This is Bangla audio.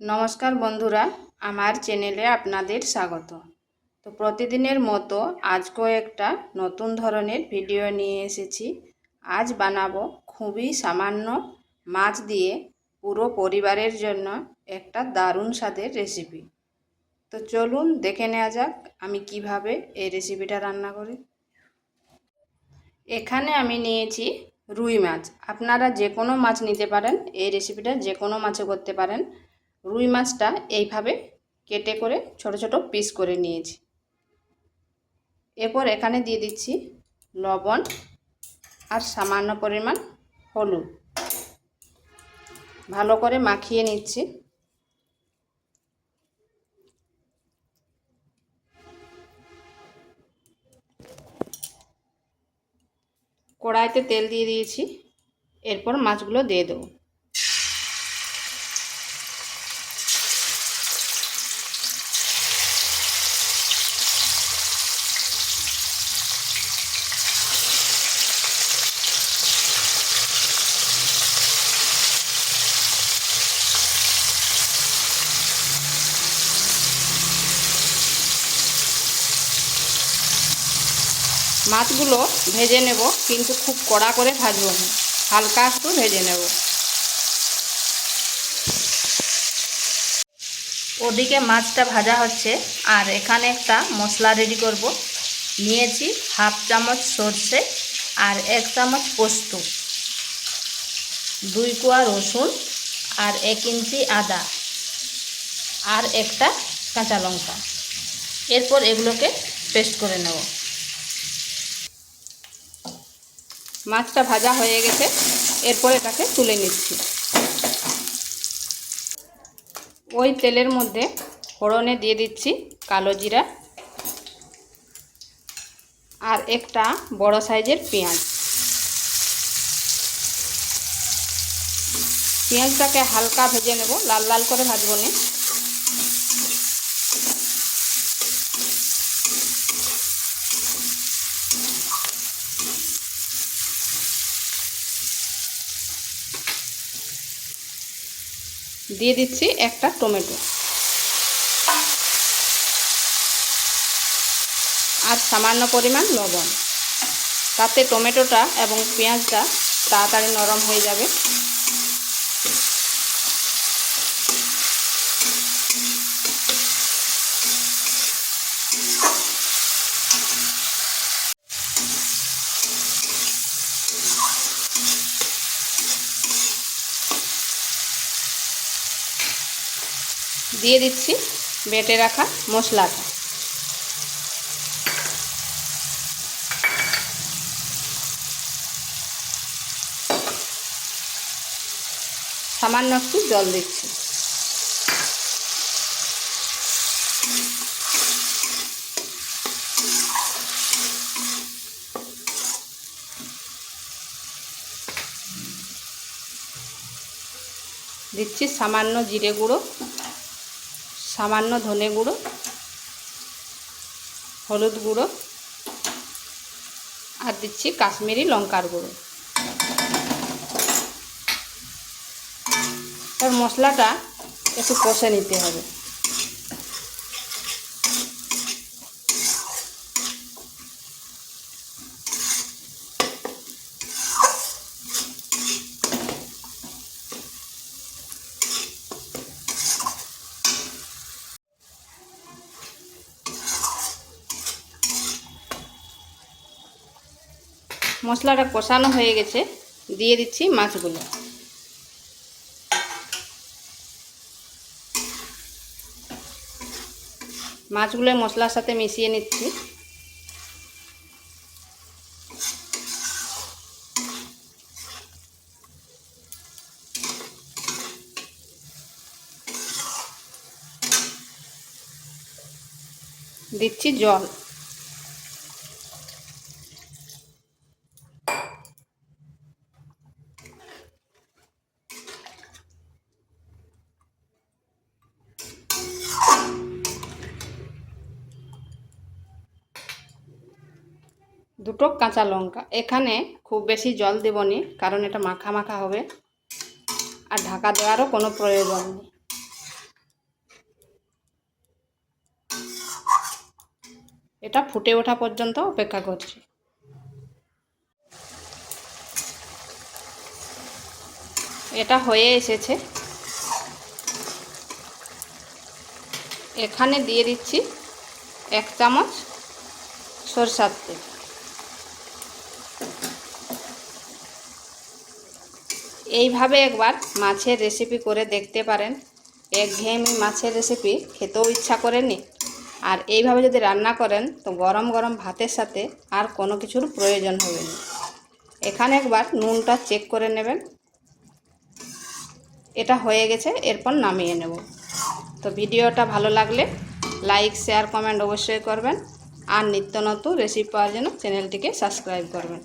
নমস্কার বন্ধুরা, আমার চ্যানেলে আপনাদের স্বাগত। তো প্রতিদিনের মতো আজকেও একটা নতুন ধরনের ভিডিও নিয়ে এসেছি। আজ বানাবো খুবই সামান্য মাছ দিয়ে পুরো পরিবারের জন্য একটা দারুণ স্বাদের রেসিপি তো চলুন দেখে নেওয়া যাক আমি কীভাবে এই রেসিপিটা রান্না করি। এখানে আমি নিয়েছি রুই মাছ। আপনারা যে কোনো মাছ নিতে পারেন, এই রেসিপিটা যে কোনো মাছে করতে পারেন। রুই মাছটা এইভাবে কেটে করে ছোট ছোট পিস করে নিয়েছি। এরপর এখানে দিয়ে দিচ্ছি লবণ আর সামান্য পরিমাণ হলুদ। ভালো করে মাখিয়ে নিচ্ছি। কড়াইতে তেল দিয়ে দিয়েছি। এরপর মাছগুলো দিয়ে দেবো। মাছগুলো ভেজে নেব, কিন্তু খুব কড়া করে ভাজবো না। হালকা একটু ভেজে নেব। ওদিকে মাছটা ভাজা হচ্ছে, আর এখানে একটা মশলা রেডি করব। নিয়েছি হাফ চামচ সর্ষে আর এক চামচ পোস্ত, দুই কোয়া রসুন আর এক ইঞ্চি আদা আর একটা কাঁচা লঙ্কা। এরপর এগুলোকে পেস্ট করে নেব। মাছটা ভাজা হয়ে গেছে। এরপর এটাকে তুলে নিচ্ছি। ওই তেলের মধ্যে ফোড়নে দিয়ে দিচ্ছি কালো জিরা আর একটা বড় সাইজের পেঁয়াজ। পেঁয়াজটাকে হালকা ভেজে নেব, লাল লাল করে ভাজবো না। দিয়ে দিচ্ছি একটা টমেটো। আর সামান্য পরিমাণ লবণ। তাতে টমেটোটা এবং পেঁয়াজটা তাড়াতাড়ি নরম হয়ে যাবে। দিয়ে দিচ্ছি বেটে রাখা মশলাটা। সামান্য একটু জল দিচ্ছি। দিচ্ছি সামান্য জিরে গুঁড়ো। সামান্য ধনে গুঁড়ো, হলুদ গুঁড়ো, আর দিচ্ছি কাশ্মীরি লঙ্কার গুঁড়ো। এবার মশলাটা একটু কষে নিতে হবে। মশলাটা কষানো হয়ে গেছে দিয়ে দিচ্ছি মাছগুলো। মাছগুলো মশলার সাথে মিশিয়ে নিচ্ছি। দিচ্ছি জল। দুটো কাঁচা লঙ্কা। এখানে খুব বেশি জল দেব নি, কারণ এটা মাখা মাখা হবে। আর ঢাকা দেওয়ারও কোনো প্রয়োজন নেই। এটা ফুটে ওঠা পর্যন্ত অপেক্ষা করছি। এটা হয়ে এসেছে। এখানে দিয়ে দিচ্ছি এক চামচ সরষার তেল। এইভাবে একবার মাছের রেসিপি করে দেখতে পারেন। এক একঘেয়েমি মাছের রেসিপি খেতেও ইচ্ছা করেনি আর এইভাবে যদি রান্না করেন, তো গরম গরম ভাতের সাথে আর কোনো কিছুর প্রয়োজন হবে না। এখানে একবার নুনটা চেক করে নেবেন। এটা হয়ে গেছে, এরপর নামিয়ে নেব। তো ভিডিওটা ভালো লাগলে লাইক শেয়ার কমেন্ট অবশ্যই করবেন। আর নিত্য নতুন রেসিপি পাওয়ার জন্য চ্যানেলটিকে সাবস্ক্রাইব করবেন।